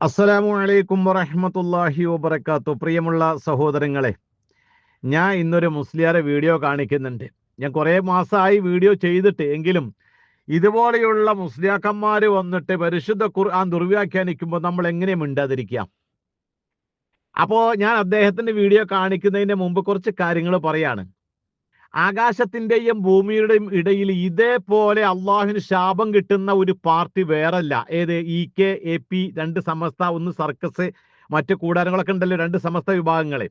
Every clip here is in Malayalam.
അസ്സലാമു അലൈക്കും വറഹമത്തല്ലാഹി വബർക്കാത്തു പ്രിയമുള്ള സഹോദരങ്ങളെ ഞാൻ ഇന്നൊരു മുസ്ലിയാരെ വീഡിയോ കാണിക്കുന്നുണ്ട്. ഞാൻ കുറേ മാസമായി വീഡിയോ ചെയ്തിട്ട് എങ്കിലും ഇതുപോലെയുള്ള മുസ്ലിയാക്കന്മാർ വന്നിട്ട് പരിശുദ്ധ ഖുർആൻ ദുർവ്യാഖ്യാനിക്കുമ്പോൾ നമ്മൾ എങ്ങനെ മിണ്ടാതിരിക്കുക? അപ്പോൾ ഞാൻ അദ്ദേഹത്തിന്റെ വീഡിയോ കാണിക്കുന്നതിന് മുമ്പ് കുറച്ച് കാര്യങ്ങൾ പറയാണ്. ആകാശത്തിന്റെയും ഭൂമിയുടെയും ഇടയിൽ ഇതേപോലെ അള്ളാഹുവിന് ശാപം കിട്ടുന്ന ഒരു പാർട്ടി വേറല്ല. ഏത്? ഇ കെ എ പി രണ്ട് സമസ്ത ഒന്ന് സർക്കസ് മറ്റു കൂടാരങ്ങളൊക്കെ ഉണ്ടല്ലോ രണ്ട് സമസ്ത വിഭാഗങ്ങളെ.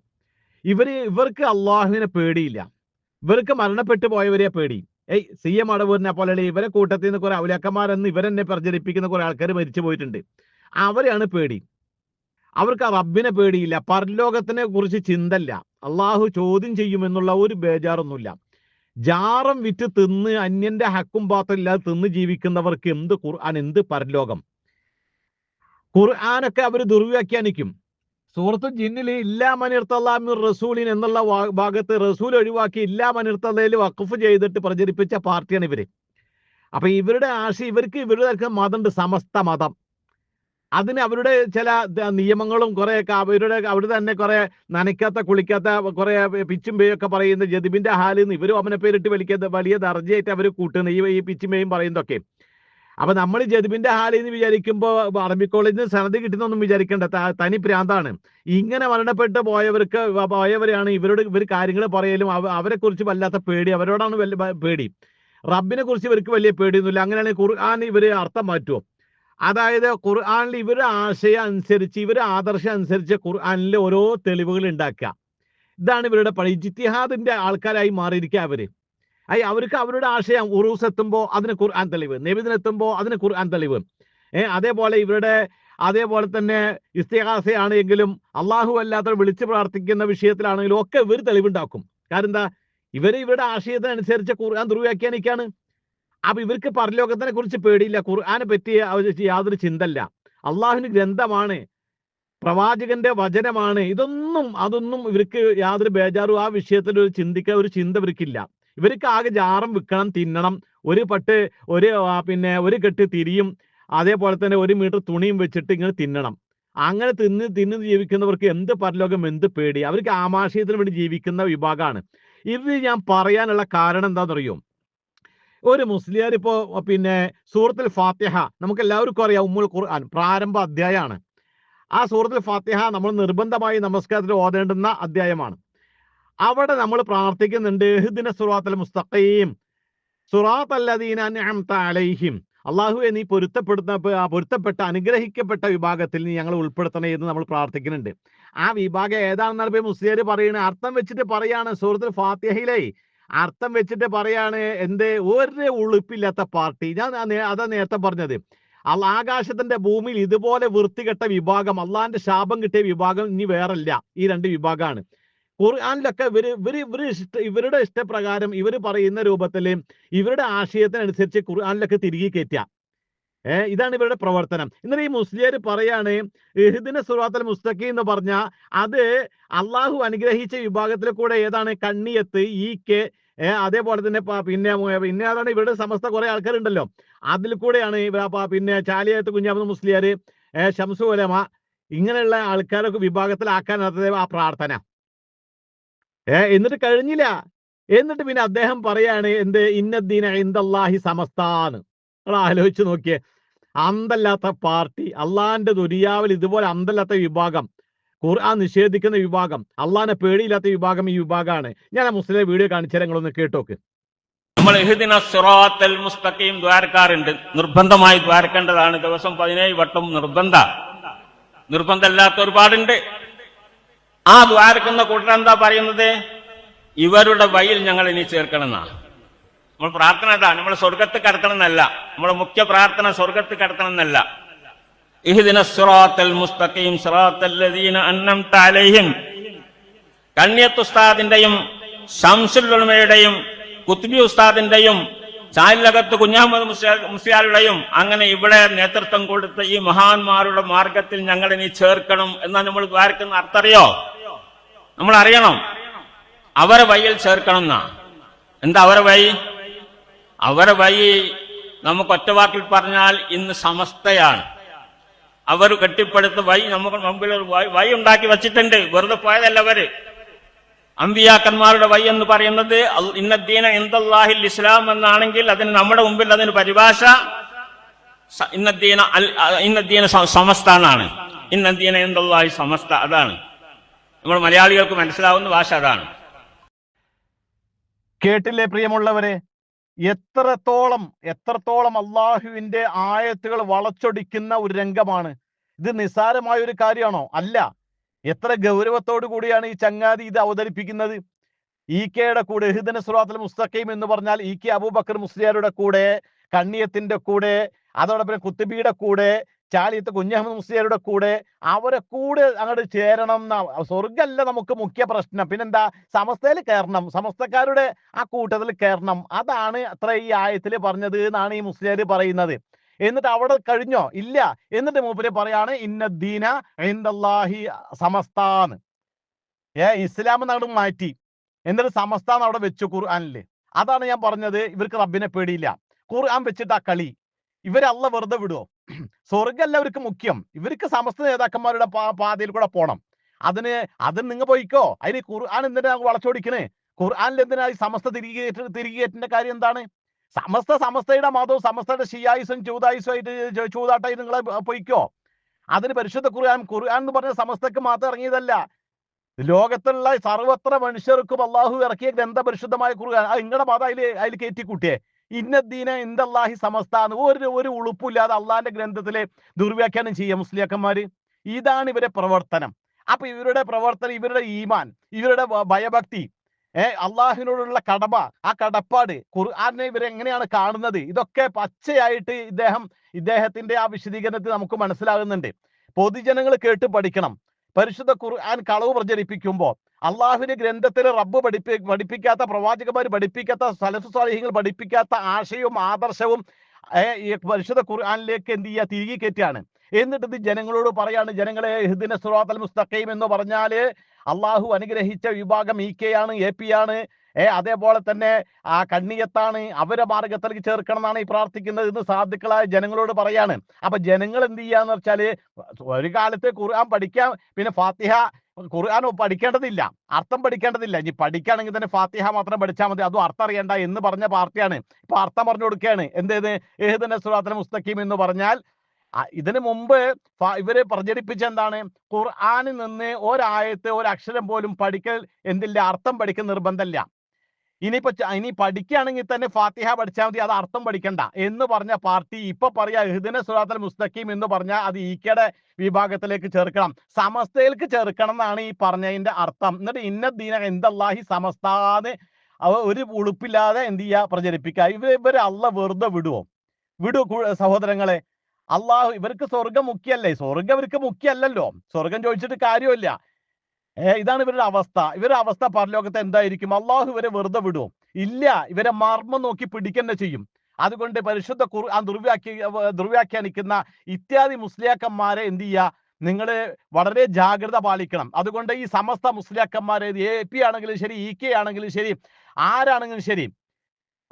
ഇവർ ഇവർക്ക് അള്ളാഹുവിനെ പേടിയില്ല. ഇവർക്ക് മരണപ്പെട്ടു പോയവരെ പേടി. ഏയ് സി എം അടവൂരിനെ പോലെയുള്ള ഇവരെ കൂട്ടത്തിൽ നിന്ന് കുറെ അവലക്കന്മാരെന്ന് ഇവരെന്നെ പ്രചരിപ്പിക്കുന്ന കുറെ ആൾക്കാർ മരിച്ചു പോയിട്ടുണ്ട്. അവരെയാണ് പേടി. അവർക്ക് ആ റബ്ബിനെ പേടിയില്ല. പരലോകത്തിനെ കുറിച്ച് ചിന്തല്ല. അള്ളാഹു ചോദ്യം ചെയ്യുമെന്നുള്ള ഒരു ബേജാറൊന്നുമില്ല. ജാറം വിറ്റ് തിന്ന് അന്യന്റെ ഹക്കും പാത്രം ഇല്ലാതെ തിന്ന് ജീവിക്കുന്നവർക്ക് എന്ത് ഖുർആൻ എന്ത് പരലോകം? ഖുർആാനൊക്കെ അവർ ദുർവ്യാഖ്യാനിക്കും. സൂറത്ത് ജിന്നിൽ ഇല്ലാ മനിർത്തല്ലാമിർ റസൂലിൻ എന്നുള്ള ഭാഗത്ത് റസൂൽ ഒഴിവാക്കി ഇല്ലാ മനിർത്തല്ലയിൽ വഖഫ് ചെയ്തിട്ട് പ്രചരിപ്പിച്ച പാർട്ടിയാണ് ഇവർ. അപ്പൊ ഇവരുടെ ആശയം ഇവർക്ക് ഇവരുടെ മതമുണ്ട് സമസ്ത മതം. അതിന് അവരുടെ ചില നിയമങ്ങളും കുറെ അവരുടെ അവിടെ തന്നെ കുറെ നനയ്ക്കാത്ത കുളിക്കാത്ത കുറെ പിച്ചും പേയൊക്കെ പറയുന്ന ജതിബിന്റെ ഹാലിന്ന് ഇവരും അവനെ പേരിട്ട് വലിക്കുന്ന വലിയ ദർജയായിട്ട് അവർ കൂട്ടുന്ന ഈ ഈ പിച്ചും പേയും പറയുന്നതൊക്കെ. അപ്പൊ നമ്മൾ ജതിബിന്റെ ഹാലിൽ നിന്ന് വിചാരിക്കുമ്പോൾ അറബി കോളേജിൽ നിന്ന് സനതി കിട്ടുന്നൊന്നും വിചാരിക്കേണ്ട. തനി പ്രാന്താണ്. ഇങ്ങനെ മരണപ്പെട്ട് പോയവർക്ക് പോയവരാണ് ഇവരോട് ഇവർ കാര്യങ്ങൾ പറയലും അവ- അവരെ കുറിച്ച് വല്ലാത്ത പേടി അവരോടാണ് പേടി. റബ്ബിനെ കുറിച്ച് ഇവർക്ക് വലിയ പേടിയൊന്നുമില്ല. അങ്ങനെയാണെങ്കിൽ ഖുർആൻ ഇവർ അർത്ഥം മാറ്റുമോ അതായത് ഖുർആാനിൽ ഇവരുടെ ആശയം അനുസരിച്ച് ഇവരുടെ ആദർശം അനുസരിച്ച് ഖുർആാനിലെ ഓരോ തെളിവുകൾ ഉണ്ടാക്കുക. ഇതാണ് ഇവരുടെ പണി. ജിത്തിഹാദിന്റെ ആൾക്കാരായി മാറിയിരിക്കുക അവർ. അയ് അവർക്ക് അവരുടെ ആശയം ഉറൂസ് എത്തുമ്പോൾ അതിന് ഖുർആൻ തെളിവ് നബിദിനെത്തുമ്പോൾ അതിന് ഖുർആൻ തെളിവ്. ഏഹ് അതേപോലെ ഇവരുടെ അതേപോലെ തന്നെ ഇസ്തിഹാസയാണ് എങ്കിലും അള്ളാഹു അല്ലാത്ത വിളിച്ചു പ്രാർത്ഥിക്കുന്ന വിഷയത്തിലാണെങ്കിലും ഒക്കെ ഇവർ തെളിവുണ്ടാക്കും. കാരണം എന്താ? ഇവർ ഇവരുടെ ആശയത്തിനനുസരിച്ച് ഖുർആൻ ദുർവ്യാഖ്യാനിക്കാണ് അപ്പൊ ഇവർക്ക് പരലോകത്തിനെ കുറിച്ച് പേടിയില്ല. ഖുർആാനെ പറ്റി യാതൊരു ചിന്തല്ല അള്ളാഹുവിന് ഗ്രന്ഥമാണ് പ്രവാചകന്റെ വചനമാണ്. ഇതൊന്നും അതൊന്നും ഇവർക്ക് യാതൊരു ബേജാറും ആ വിഷയത്തിൽ ഒരു ചിന്തിക്കാൻ ഒരു ചിന്ത ഇവർക്കില്ല. ഇവർക്ക് ആകെ ജാറം വിൽക്കണം തിന്നണം. ഒരു പട്ട് ഒരു പിന്നെ ഒരു കെട്ട് തിരിയും അതേപോലെ തന്നെ ഒരു മീറ്റർ തുണിയും വെച്ചിട്ട് ഇങ്ങനെ തിന്നണം. അങ്ങനെ തിന്ന് തിന്ന് ജീവിക്കുന്നവർക്ക് എന്ത് പരലോകം എന്ത് പേടി. അവർക്ക് ആമാശയത്തിന് വേണ്ടി ജീവിക്കുന്ന വിഭാഗമാണ്. ഇത് ഞാൻ പറയാനുള്ള കാരണം എന്താണെന്നറിയോ? ഒരു മുസ്ലിയാർ ഇപ്പോ പിന്നെ സൂറത്തിൽ ഫാത്തിഹ നമുക്ക് എല്ലാവർക്കും അറിയാം ഉമ്മുൽ ഖുർആൻ പ്രാരംഭ അധ്യായമാണ് ആ സൂറത്തിൽ ഫാത്തിഹ നമ്മൾ നിർബന്ധമായി നമസ്കാരത്തിൽ ഓതേണ്ടുന്ന അധ്യായമാണ്. അവിടെ നമ്മൾ പ്രാർത്ഥിക്കുന്നുണ്ട് ഇഹ്ദിന സുറാത്തൽ മുസ്തഖീം സുറാത്തല്ലദീന അൻഅംത അലൈഹിം. അള്ളാഹുവെ നീ പൊരുത്തപ്പെടുന്ന പൊരുത്തപ്പെട്ട അനുഗ്രഹിക്കപ്പെട്ട വിഭാഗത്തിൽ നീ ഞങ്ങൾ ഉൾപ്പെടുത്തണേ എന്ന് നമ്മൾ പ്രാർത്ഥിക്കുന്നുണ്ട്. ആ വിഭാഗം ഏതാണെന്നാണ് മുസ്ലിയർ പറയുന്നത് അർത്ഥം വെച്ചിട്ട് പറയാണ് സൂറത്തിൽ ഫാത്തിഹയിലെ അർത്ഥം വെച്ചിട്ട് പറയാണ് എന്ത്? ഒരു ഉളുപ്പില്ലാത്ത പാർട്ടി. ഞാൻ അതാ നേരത്തെ പറഞ്ഞത്. അല്ല ആകാശത്തിന്റെ ഭൂമിയിൽ ഇതുപോലെ വൃത്തികെട്ട വിഭാഗം അള്ളാന്റെ ശാപം കിട്ടിയ വിഭാഗം ഇനി വേറല്ല. ഈ രണ്ട് വിഭാഗമാണ് ഖുർആാനിലൊക്കെ ഇവർ ഇവർ ഇവർ ഇവരുടെ ഇഷ്ടപ്രകാരം ഇവർ പറയുന്ന രൂപത്തിൽ ഇവരുടെ ആശയത്തിനനുസരിച്ച് ഖുർആാനിലൊക്കെ തിരികെ കയറ്റുക ഏഹ് ഇതാണ് ഇവരുടെ പ്രവർത്തനം. എന്നിട്ട് ഈ മുസ്ലിയർ പറയാണ് ഇഹ്ദിന സുറാത്തൽ മുസ്തഖി എന്ന് പറഞ്ഞ അത് അള്ളാഹു അനുഗ്രഹിച്ച വിഭാഗത്തിൽ കൂടെ ഏതാണ്? കണ്ണിയത്ത് ഈ കെ ഏഹ് അതേപോലെ തന്നെ പിന്നെ പിന്നെ അതാണ് ഇവരുടെ സമസ്ത കുറെ ആൾക്കാരുണ്ടല്ലോ. അതിൽ കൂടെയാണ് ഇവർ പിന്നെ ചാലിയത്ത് കുഞ്ഞാമത് മുസ്ലിയാർ ഷംസു ഉലമ ഇങ്ങനെയുള്ള ആൾക്കാരൊക്കെ വിഭാഗത്തിലാക്കാനത് ആ പ്രാർത്ഥന. ഏഹ് എന്നിട്ട് കഴിഞ്ഞില്ല. എന്നിട്ട് പിന്നെ അദ്ദേഹം പറയാണ് എന്ത്? ഇന്നദ്ദീന ഇന്ദല്ലാഹി സമസ്താന്ന്. നിങ്ങൾ ആലോചിച്ച് നോക്കിയേ. അന്തല്ലാത്ത പാർട്ടി അള്ളാന്റെ ദുരിയാവിൽ ഇതുപോലെ അന്തല്ലാത്ത വിഭാഗം. ഖുർആൻ നിഷേധിക്കുന്ന വിഭാഗം അള്ളാഹിനെ പേടിയില്ലാത്ത വിഭാഗം ഈ വിഭാഗമാണ്. ഞാൻ ആ മുസ്ലിം വീഡിയോ കാണിച്ചാൽ നിങ്ങളൊന്ന് കേട്ടോക്ക്. നമ്മൾ മുസ്തഖീം ദ്വാരക്കാറുണ്ട് നിർബന്ധമായി ദ്വാരക്കേണ്ടതാണ്. ദിവസം പതിനേഴ് വട്ടം നിർബന്ധ. നിർബന്ധമില്ലാത്ത ഒരുപാടുണ്ട്. ആ ദ്വാരക്കുന്ന കൂട്ടർ എന്താ പറയുന്നത്? ഇവരുടെ വയ്യിൽ ഞങ്ങൾ ഇനി ചേർക്കണമെന്നാണ് നമ്മൾ പ്രാർത്ഥന നമ്മൾ സ്വർഗത്ത് കടക്കണം എന്നല്ല നമ്മുടെ മുഖ്യ പ്രാർത്ഥന സ്വർഗത്ത് സിറാത്തൽ മുസ്തഖീം അന്നംത അലൈഹിം. കണ്ണിയത്ത് ഉസ്താദിന്റെയും ഷംസുലുമയുടെയും കുത്തുബി ഉസ്താദിന്റെയും ചാലിലകത്ത് കുഞ്ഞഹമ്മദ് മുസ്ലിയാരുടെയും അങ്ങനെ ഇവിടെ നേതൃത്വം കൊടുത്ത ഈ മഹാന്മാരുടെ മാർഗത്തിൽ ഞങ്ങൾ ഇനി ചേർക്കണം എന്നാണ് നമ്മൾ ദ്വാരക്കുന്ന അർത്ഥറിയോ നമ്മൾ അറിയണം. അവരെ വഴിയിൽ ചേർക്കണം എന്നാ. എന്താ അവരെ വഴി? അവരെ വഴി നമുക്ക് ഒറ്റവാക്കിൽ പറഞ്ഞാൽ ഇന്ന് സമസ്തയാണ്. അവർ കെട്ടിപ്പടുത്ത് വൈ നമുക്ക് മുമ്പിൽ ഒരു വഴി- വഴി ഉണ്ടാക്കി വച്ചിട്ടുണ്ട്. വെറുതെ പോയതല്ല അവർ അമ്പിയാക്കന്മാരുടെ വഴി എന്ന് പറയുന്നത് ഇന്നദ്ദീന എന്തല്ലാഹിൽ ഇസ്ലാം എന്നാണെങ്കിൽ അതിന് നമ്മുടെ മുമ്പിൽ അതിന് പരിഭാഷ ഇന്നദ്ദീന ഇന്നദ്ദീന സ- സമസ്ത എന്നാണ് ഇന്നദ്ദീന എന്തല്ലാഹി സമസ്ത അതാണ്. നമ്മൾ മലയാളികൾക്ക് മനസ്സിലാവുന്ന ഭാഷ അതാണ്. കേട്ടില്ലേ പ്രിയമുള്ളവരെ? എത്രത്തോളം എത്രത്തോളം അള്ളാഹുവിന്റെ ആയത്തുകൾ വളച്ചൊടിക്കുന്ന ഒരു രംഗമാണ്. ഇത് നിസ്സാരമായ ഒരു കാര്യമാണോ? അല്ല. എത്ര ഗൗരവത്തോടു കൂടിയാണ് ഈ ചങ്ങാതി ഇത് അവതരിപ്പിക്കുന്നത്. ഇ കെയുടെ കൂടെ എഹുദന സുറാത്തൽ മുസ്തഖീം എന്ന് പറഞ്ഞാൽ ഇ കെ അബൂബക്കർ മുസ്ലിയാരുടെ കൂടെ കണ്ണിയത്തിന്റെ കൂടെ അതോടൊപ്പം കുത്തുബിയുടെ കൂടെ ചാലിയത്ത് കുഞ്ഞഹമ്മദ് മുസ്ലിയാരുടെ കൂടെ അവരെ കൂടെ അങ്ങോട്ട് ചേരണം എന്ന സ്വർഗല്ല നമുക്ക് മുഖ്യ പ്രശ്നം. പിന്നെന്താ? സമസ്തയിൽ കയറണം. സമസ്തക്കാരുടെ ആ കൂട്ടത്തിൽ കയറണം. അതാണ് അത്ര ഈ ആയത്തിൽ പറഞ്ഞത് എന്നാണ് ഈ മുസ്ലിയാർ പറയുന്നത്. എന്നിട്ട് അവിടെ കഴിഞ്ഞോ? ഇല്ല. എന്നിട്ട് മൂപ്പര് പറയാണ് ഇന്നദ്ദീന ഇന്ദല്ലാഹി സമസ്താന്ന്. ഏ ഇസ്ലാം എന്നാണ് മാറ്റി. എന്നിട്ട് സമസ്താന്ന് അവിടെ വെച്ചു ഖുർആാനിൽ. അതാണ് ഞാൻ പറഞ്ഞത്. ഇവർക്ക് റബ്ബിനെ പേടിയില്ല. ഖുർആൻ വെച്ചിട്ട് ആ കളി. ഇവരല്ല വെറുതെ വിടുവോ? സ്വർഗല്ല ഇവർക്ക് മുഖ്യം. ഇവർക്ക് സമസ്ത നേതാക്കന്മാരുടെ പാതയിൽ കൂടെ പോണം. അതിന് അതിന് നിങ്ങൾ പോയിക്കോ. അതിന് ഖുർആൻ എന്തിനാ വളച്ചോടിക്കണേ ഖുർആനിൽ എന്തിനാ ഈ സമസ്ത തിരികെ തിരികേറ്റിന്റെ കാര്യം എന്താണ്? സമസ്ത സമസ്തയുടെ മതവും സമസ്തയുടെ ഷിയായുസും ചൂതായുസും ആയിട്ട് ചൂതാട്ടായി നിങ്ങളെ പൊയ്ക്കോ. അതിന് പരിശുദ്ധ ഖുർആൻ ഖുർആൻ എന്ന് പറഞ്ഞ സമസ്തക്ക് മാത്രം ഇറങ്ങിയതല്ല. ലോകത്തുള്ള സർവത്ര മനുഷ്യർക്കും അള്ളാഹു ഇറക്കിയ ഗ്രന്ഥപരിശുദ്ധമായ ഖുർആൻ. നിങ്ങളുടെ മതം അതിൽ അതിൽ കയറ്റിക്കൂട്ടിയേ ഇന്നദ്ദീന ഇന്ദല്ലാഹി സമസ്താന്ന് ഒരു ഒരു ഉളുപ്പില്ലാതെ അള്ളാഹിന്റെ ഗ്രന്ഥത്തിലെ ദുർവ്യാഖ്യാനം ചെയ്യുക മുസ്ലിയാക്കന്മാര്. ഇതാണ് ഇവരെ പ്രവർത്തനം. അപ്പൊ ഇവരുടെ പ്രവർത്തനം ഇവരുടെ ഈമാൻ ഇവരുടെ ഭയഭക്തി ഏർ അള്ളാഹിനോടുള്ള കടമ ആ കടപ്പാട് ഖുർആാനെ ഇവരെങ്ങനെയാണ് കാണുന്നത്? ഇതൊക്കെ പച്ചയായിട്ട് ഇദ്ദേഹം ഇദ്ദേഹത്തിന്റെ ആ വിശദീകരണത്തിൽ നമുക്ക് മനസ്സിലാകുന്നുണ്ട്. പൊതുജനങ്ങൾ കേട്ട് പഠിക്കണം. പരിശുദ്ധ ഖുർആൻ കളവ് പ്രചരിപ്പിക്കുമ്പോൾ അള്ളാഹുവിന്റെ ഗ്രന്ഥത്തിൽ റബ്ബ് പഠിപ്പി പഠിപ്പിക്കാത്ത പ്രവാചകന്മാർ പഠിപ്പിക്കാത്ത സലഫ് സ്വാലിഹ്യങ്ങൾ പഠിപ്പിക്കാത്ത ആശയവും ആദർശവും പരിശുദ്ധ ഖുർആാനിലേക്ക് എന്ത് ചെയ്യുക തിരികെ കയറ്റാണ് എന്നിട്ട് ഇത് ജനങ്ങളോട് പറയാണ് ജനങ്ങളെ ഹിദിന സുറാത്തൽ മുസ്തഖീം എന്ന് പറഞ്ഞാൽ അള്ളാഹു അനുഗ്രഹിച്ച വിഭാഗം ഇ കെ ആണ് എ പി ആണ്. ഏ അതേപോലെ തന്നെ ആ കണ്ണിയത്താണ് അവരെ മാർഗത്തിലേക്ക് ചേർക്കണം എന്നാണ് ഈ പ്രാർത്ഥിക്കുന്നത് എന്ന് സാധുക്കളായ ജനങ്ങളോട് പറയാണ്. അപ്പൊ ജനങ്ങൾ എന്ത് ചെയ്യാന്ന് വെച്ചാൽ ഒരു കാലത്ത് ഖുർആൻ പഠിക്കാൻ പിന്നെ ഫാത്തിഹ ഖുർആൻ പഠിക്കേണ്ടതില്ല. അർത്ഥം പഠിക്കേണ്ടതില്ല. ഇനി പഠിക്കുകയാണെങ്കിൽ തന്നെ ഫാത്തിഹ മാത്രം പഠിച്ചാൽ മതി. അതും അർത്ഥം അറിയണ്ട എന്ന് പറഞ്ഞ പാർട്ടിയാണ്. ഇപ്പൊ അർത്ഥം പറഞ്ഞു കൊടുക്കുകയാണ്. എന്തേത് ഏഹദന സുറാത്തൽ മുസ്തഖീം എന്ന് പറഞ്ഞാൽ ഇതിനു മുമ്പ് ഇവർ പ്രചരിപ്പിച്ച എന്താണ്? ഖുർആാനിൽ നിന്ന് ഒരായത്തെ ഒരു അക്ഷരം പോലും പഠിക്കൽ എന്തില്ല അർത്ഥം പഠിക്കൽ നിർബന്ധമില്ല. ഇനിയിപ്പോ ഇനി പഠിക്കുകയാണെങ്കിൽ തന്നെ ഫാത്തിഹ പഠിച്ചാൽ മതി അത് അർത്ഥം പഠിക്കണ്ട. എന്ന് പറഞ്ഞ പാർട്ടി ഇപ്പൊ പറയാ ഇഹ്ദിന സുറാത്തൽ മുസ്തഖീം എന്ന് പറഞ്ഞാൽ അത് ഈക്കയുടെ വിഭാഗത്തിലേക്ക് ചേർക്കണം. സമസ്തയിലേക്ക് ചേർക്കണം എന്നാണ് ഈ പറഞ്ഞതിന്റെ അർത്ഥം. എന്നിട്ട് ഇന്ന ദീന എന്തല്ലാഹി സമസ്താന്ന് അവ ഒരു ഉളുപ്പില്ലാതെ എന്ത് ചെയ്യുക പ്രചരിപ്പിക്കുക. ഇവർ ഇവർ അള്ള വെറുതെ വിടുവോ? വിടൂ സഹോദരങ്ങളെ. അള്ളാഹു ഇവർക്ക് സ്വർഗം മുഖ്യല്ലേ? സ്വർഗം ഇവർക്ക് മുഖ്യല്ലല്ലോ. സ്വർഗം ചോദിച്ചിട്ട് കാര്യമില്ല. ഇതാണ് ഇവരുടെ അവസ്ഥ. ഇവരുടെ അവസ്ഥ പരലോകത്ത് എന്തായിരിക്കും? അള്ളാഹു ഇവരെ വെറുതെ വിടുവോ? ഇല്ല ഇവരെ മർമ്മം നോക്കി പിടിക്കന്നെ ചെയ്യും. അതുകൊണ്ട് പരിശുദ്ധ ഖുർആൻ ദുർവ്യാഖ്യ ദുർവ്യാഖ്യാനിക്കുന്ന ഇത്യാദി മുസ്ലിയാക്കന്മാരെ എന്ത് ചെയ്യുക? നിങ്ങൾ വളരെ ജാഗ്രത പാലിക്കണം. അതുകൊണ്ട് ഈ സമസ്ത മുസ്ലിയാക്കന്മാരെ എ പി ആണെങ്കിലും ശരി ഇ കെ ആണെങ്കിലും ശരി ആരാണെങ്കിലും ശരി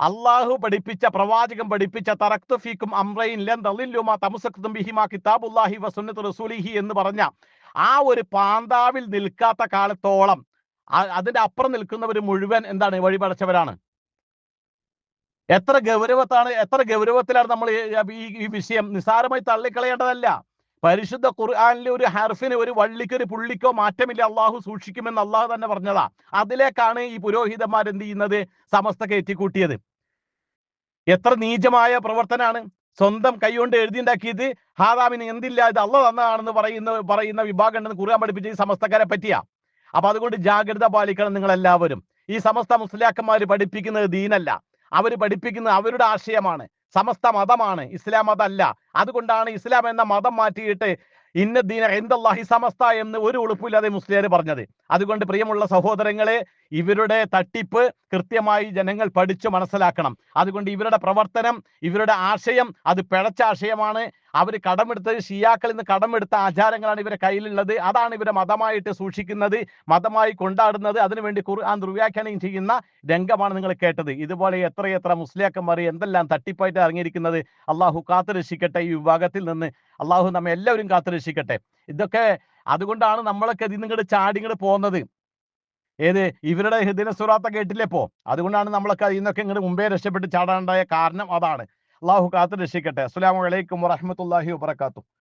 അള്ളാഹു പഠിപ്പിച്ച പ്രവാചകൻ പഠിപ്പിച്ച തറക്തു ഫീക്കും അംറൈൻ ലൻ തളില്ലുമാ തമുസക്തും ബിഹിമാ കിതാബുല്ലാഹി വസുന്നത്ത് റസൂലിഹി എന്ന് പറഞ്ഞ ആ ഒരു പാന്താവിൽ നിൽക്കാത്ത കാലത്തോളം അതിന്റെ അപ്പുറം നിൽക്കുന്നവർ മുഴുവൻ എന്താണ് വഴിപടച്ചവരാണ്. എത്ര ഗൗരവത്താണ് എത്ര ഗൗരവത്തിലാണ് നമ്മൾ ഈ ഈ വിഷയം നിസ്സാരമായി തള്ളിക്കളയേണ്ടതല്ല. പരിശുദ്ധ ഖുർആാനിലെ ഒരു ഹർഫിന് ഒരു വള്ളിക്ക് ഒരു പുള്ളിക്കോ മാറ്റമില്ല. അള്ളാഹു സൂക്ഷിക്കുമെന്ന് അള്ളാഹു തന്നെ പറഞ്ഞതാ. അതിലേക്കാണ് ഈ പുരോഹിതന്മാർ എന്ത് ചെയ്യുന്നത്? സമസ്ത കയറ്റിക്കൂട്ടിയത് എത്ര നീചമായ പ്രവർത്തനാണ്. സ്വന്തം കൈകൊണ്ട് എഴുതിണ്ടാക്കിയത് ഹാദാമിന് എന്തില്ല? ഇത് അള്ള തന്നതാണെന്ന് പറയുന്ന പറയുന്ന വിഭാഗം ഉണ്ടെന്ന് കുറുകാൻ പഠിപ്പിച്ച ഈ സമസ്തക്കാരെ പറ്റിയാ. അപ്പൊ അതുകൊണ്ട് ജാഗ്രത പാലിക്കണം നിങ്ങൾ എല്ലാവരും ഈ സമസ്ത മുസ്ലിയാക്കന്മാർ പഠിപ്പിക്കുന്നത് ദീനല്ല. അവർ പഠിപ്പിക്കുന്നത് അവരുടെ ആശയമാണ്. സമസ്ത മതമാണ്. ഇസ്ലാം മതമല്ല അതുകൊണ്ടാണ് ഇസ്ലാം എന്ന മതം മാറ്റിയിട്ട് ഇന്ന ദീന എന്തല്ലാഹി സമസ്ത എന്ന് ഒരു ഉളുപ്പില്ലാതെ മുസ്ലിയാർ പറഞ്ഞത്. അതുകൊണ്ട് പ്രിയമുള്ള സഹോദരങ്ങളെ ഇവരുടെ തട്ടിപ്പ് കൃത്യമായി ജനങ്ങൾ പഠിച്ചു മനസ്സിലാക്കണം. അതുകൊണ്ട് ഇവരുടെ പ്രവർത്തനം ഇവരുടെ ആശയം അത് പിഴച്ച ആശയമാണ്. അവർ കടമെടുത്തത് ഷിയാക്കളിൽ നിന്ന് കടമെടുത്ത ആചാരങ്ങളാണ് ഇവരെ കയ്യിലുള്ളത്. അതാണ് ഇവരെ മതമായിട്ട് സൂക്ഷിക്കുന്നത് മതമായി കൊണ്ടാടുന്നത്. അതിനുവേണ്ടി ഖുർആൻ ദുർവ്യാഖ്യാനം ചെയ്യുന്ന രംഗമാണ് നിങ്ങൾ കേട്ടത്. ഇതുപോലെ എത്രയെത്ര മുസ്ലിയാക്കന്മാർ എന്തെല്ലാം തട്ടിപ്പായിട്ട് ഇറങ്ങിയിരിക്കുന്നത്. അള്ളാഹു കാത്തുരക്ഷിക്കട്ടെ ഈ വിഭാഗത്തിൽ നിന്ന്. അള്ളാഹു നമ്മെ എല്ലാവരും കാത്തുരക്ഷിക്കട്ടെ. ഇതൊക്കെ അതുകൊണ്ടാണ് നമ്മളൊക്കെ ഇതിൽ നിങ്ങളുടെ ചാടി പോകുന്നത് ഏത്? ഇവരുടെ ഹൃദയ സുറാത്ത കേട്ടില്ലേ പോ അതുകൊണ്ടാണ് നമ്മളൊക്കെ ഇന്നൊക്കെ ഇങ്ങനെ മുമ്പേ രക്ഷപ്പെട്ട് ചാടാനുണ്ടായ കാരണം അതാണ്. അള്ളാഹു കാത്ത് രക്ഷിക്കട്ടെ. അസ്സലാമു അലൈക്കും വറഹ്മത്തുള്ളാഹി വബറകാതുഹു.